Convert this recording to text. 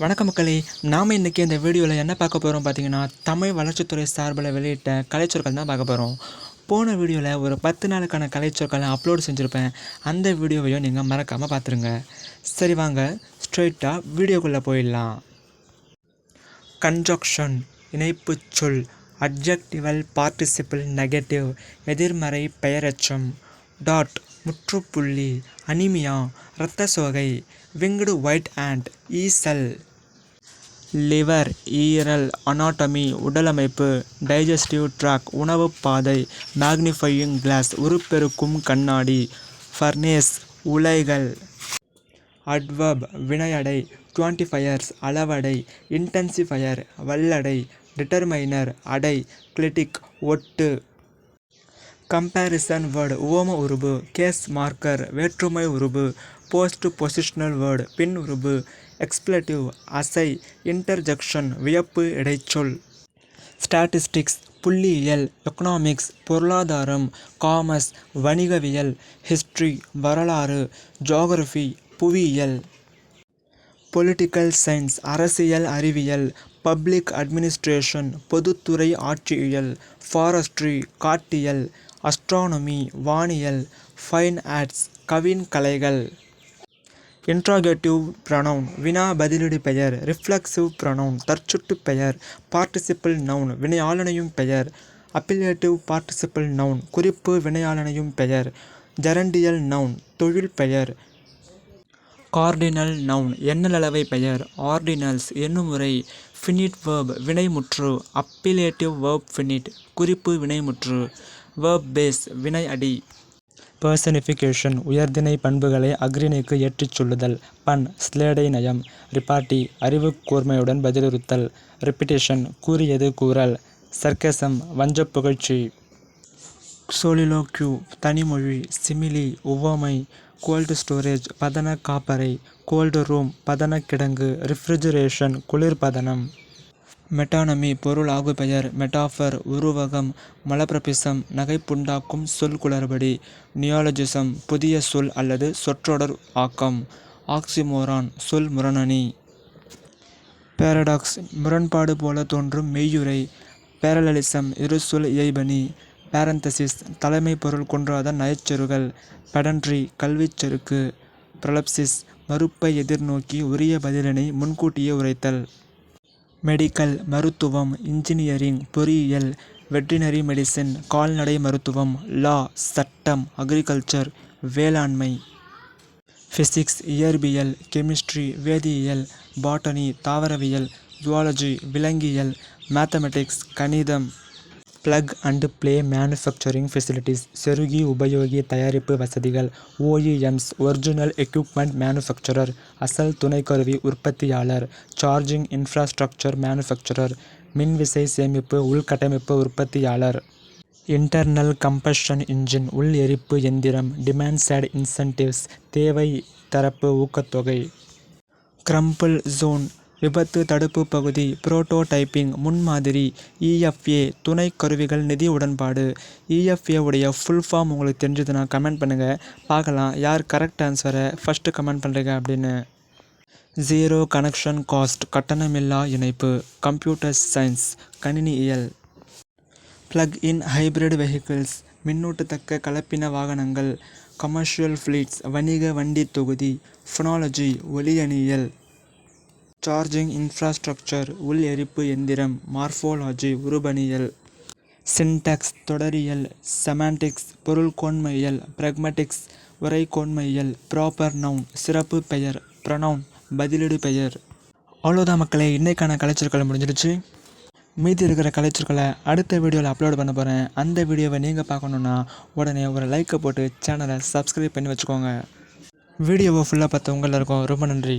வணக்கம் மக்களே நாம் இன்றைக்கி இந்த வீடியோவில் என்ன பார்க்க போகிறோம் பார்த்தீங்கன்னா தமிழ் வளர்ச்சித்துறை சார்பில் வெளியிட்ட கலைச்சொற்கள் தான் பார்க்க போகிறோம் போன வீடியோவில் ஒரு பத்து நாளுக்கான கலைச்சொற்களை அப்லோட் செஞ்சுருப்பேன். அந்த வீடியோவையும் நீங்கள் மறக்காமல் பார்த்துருங்க. சரி வாங்க ஸ்ட்ரெயிட்டாக வீடியோக்குள்ளே போயிடலாம். கன்ஜக்ஷன் இணைப்பு சொல் அட்ஜெக்டிவல் பார்ட்டிசிபிள் நெகட்டிவ் எதிர்மறை பெயரெச்சம் டாட் முற்றுப்புள்ளி அனிமியா இரத்த சோகை விங்டு ஒயிட் அண்ட் ஈசல். லிவர் ஈரல் அனாட்டமி உடலமைப்பு டைஜஸ்டிவ் ட்ராக் உணவுப் பாதை மேக்னிஃபையிங் கிளாஸ் உருப்பெருக்கும் கண்ணாடி ஃபர்னேஸ் உலைகள். அட்வர்ப் வினையடை குவான்டிஃபயர்ஸ் அளவடை இன்டென்சிஃபயர் வல்லடை டிட்டர்மைனர் அடை கிளிட்டிக் ஒட்டு. கம்பேரிசன் வேர்டு உவம உருபு கேஸ் மார்க்கர் வேற்றுமை உருபு போஸ்ட் பொசிஷனல் வேர்டு பின் உருபு எக்ஸ்பிளட்டிவ் அசை இன்டர்ஜெக்ஷன் வியப்பு இடைச்சொல். ஸ்டாட்டிஸ்டிக்ஸ் புள்ளியியல் எக்கனாமிக்ஸ் பொருளாதாரம் காமர்ஸ் வணிகவியல் ஹிஸ்ட்ரி வரலாறு ஜியாகிரஃபி புவியியல். பொலிட்டிக்கல் சயின்ஸ் அரசியல் அறிவியல் பப்ளிக் அட்மினிஸ்ட்ரேஷன் பொதுத்துறை ஆட்சியியல் ஃபாரஸ்ட்ரி காட்டியல். அஸ்ட்ரானமி வானியல் ஃபைன் ஆர்ட்ஸ் கவின் கலைகள். இன்ட்ராகேட்டிவ் ப்ரனவுன் வினா பதிலீடு பெயர் ரிஃப்ளெக்சிவ் ப்ரனவுன் தற்சுட்டு பெயர் பார்ட்டிசிபிள் நவுன் வினையாளனையும் பெயர் அப்பிலேட்டிவ் பார்ட்டிசிபிள் நவுன் குறிப்பு வினையாளனையும் பெயர் ஜெரண்டியல் நவுன் தொழில் பெயர். கார்டினல் நவுன் எண்ணளவை பெயர் ஆர்டினல்ஸ் எண்ணுமுறை ஃபினிட் வேர்ப் வினைமுற்று அப்பிலேட்டிவ் வேர்ப் ஃபினிட் குறிப்பு வினைமுற்று. வேர்ப் பேஸ் வினை அடி. பர்சனிஃபிகேஷன் உயர்திணை பண்புகளை அஃறிணைக்கு ஏற்றிச் சொல்லுதல். பண் ஸ்லேடை நயம். ரிபாட்டி அறிவு கூர்மையுடன் பதிலுறுத்தல். ரிப்பிட்டேஷன் கூறியது கூறல். சர்க்கசம் வஞ்சப் புகழ்ச்சி. சோலிலோக்யூ தனிமொழி. சிமிலி உவமை கோல்டு ஸ்டோரேஜ் பதன காப்பறை. கோல்டு ரூம் பதன கிடங்கு. ரெஃப்ரிஜரேஷன் குளிர்பதனம். மெட்டானமி பொருள் ஆகுபெயர் மெட்டாஃபர் உருவகம் மலப்பிரபிசம் நகைப்புண்டாக்கும் சொல் குளறுபடி நியாலஜிசம் புதிய சொல் அல்லது சொற்றொடர் ஆக்கம் ஆக்சிமோரான் சொல் முரணனி பேரடாக்ஸ் முரண்பாடு போல தோன்றும் மெய்யுரை பேரலலிசம் இரு சொல் இயைபனி பேரந்தசிஸ் தலைமை பொருள் கொன்றாத நயச்சொருகள் பெடன்ட்ரி கல்விச் செருக்கு ப்ரொலப்சிஸ் மறுப்பை எதிர்நோக்கி உரிய பதிலினை முன்கூட்டியே உரைத்தல். மெடிக்கல் மருத்துவம் இன்ஜினியரிங் பொறியியல் வெட்டினரி மெடிசின் கால்நடை மருத்துவம் லா சட்டம் அக்ரிகல்ச்சர் வேளாண்மை. ஃபிசிக்ஸ் இயற்பியல் கெமிஸ்ட்ரி வேதியியல் பாட்டனி தாவரவியல் ஜுவாலஜி விலங்கியல் மேத்தமெட்டிக்ஸ் கணிதம். Plug and play manufacturing facilities செருகி உபயோகி தயாரிப்பு வசதிகள் ஓஇஎம்ஸ் ஒரிஜினல் எக்யூப்மெண்ட் மேனுஃபேக்சரர் அசல் துணைக்கருவி உற்பத்தியாளர் சார்ஜிங் இன்ஃப்ராஸ்ட்ரக்சர் மேனுஃபேக்சரர் மின்விசை சேமிப்பு உள்கட்டமைப்பு உற்பத்தியாளர் இன்டர்னல் கம்பஷன் இன்ஜின் உள் எரிப்பு எந்திரம் டிமாண்ட் சைடு இன்சென்டிவ்ஸ் தேவை தரப்பு ஊக்கத்தொகை கிரம்பிள் ஜோன் விபத்து தடுப்பு பகுதி புரோட்டோடைப்பிங் முன்மாதிரி இஎஃப்ஏ துணை கருவிகள் நிதி உடன்பாடு. இஎஃப்ஏ உடைய ஃபுல் ஃபார்ம் உங்களுக்கு தெரிஞ்சதுன்னா கமெண்ட் பண்ணுங்கள் பார்க்கலாம் யார் கரெக்ட் ஆன்சரை ஃபஸ்ட்டு கமெண்ட் பண்ணுறீங்க அப்படின்னு. ஜீரோ கனெக்ஷன் காஸ்ட் கட்டணமில்லா இணைப்பு கம்ப்யூட்டர் சயின்ஸ் கணினியியல் பிளக் இன் ஹைபிரிட் வெஹிக்கிள்ஸ் மின்னூட்டத்தக்க கலப்பின வாகனங்கள் கமர்ஷியல் ஃப்ளீட்ஸ் வணிக வண்டி தொகுதி ஃபொனாலஜி ஒலியணியல் சார்ஜிங் இன்ஃப்ராஸ்ட்ரக்சர் உள் எரிப்பு எந்திரம் மார்ஃபோலாஜி உருபணியல் சின்டெக்ஸ் தொடரியல் செமாண்டிக்ஸ் பொருள் கோன்மையியல் உரை உரைக்கோன்மையியல் ப்ராப்பர் நவுன் சிறப்பு பெயர் ப்ரனவுன் பதிலீடு பெயர். அவ்வளோதான் மக்களே இன்றைக்கான கலைச்சொற்கள் முடிஞ்சிடுச்சு மீதி இருக்கிற கலைச்சொற்களை அடுத்த வீடியோவில் அப்லோட் பண்ண போகிறேன் அந்த வீடியோவை நீங்கள் பார்க்கணுன்னா உடனே ஒரு லைக்கை போட்டு சேனலை சப்ஸ்கிரைப் பண்ணி வச்சுக்கோங்க. வீடியோவை ஃபுல்லாக பார்த்தவங்கள இருக்கும் ரொம்ப நன்றி.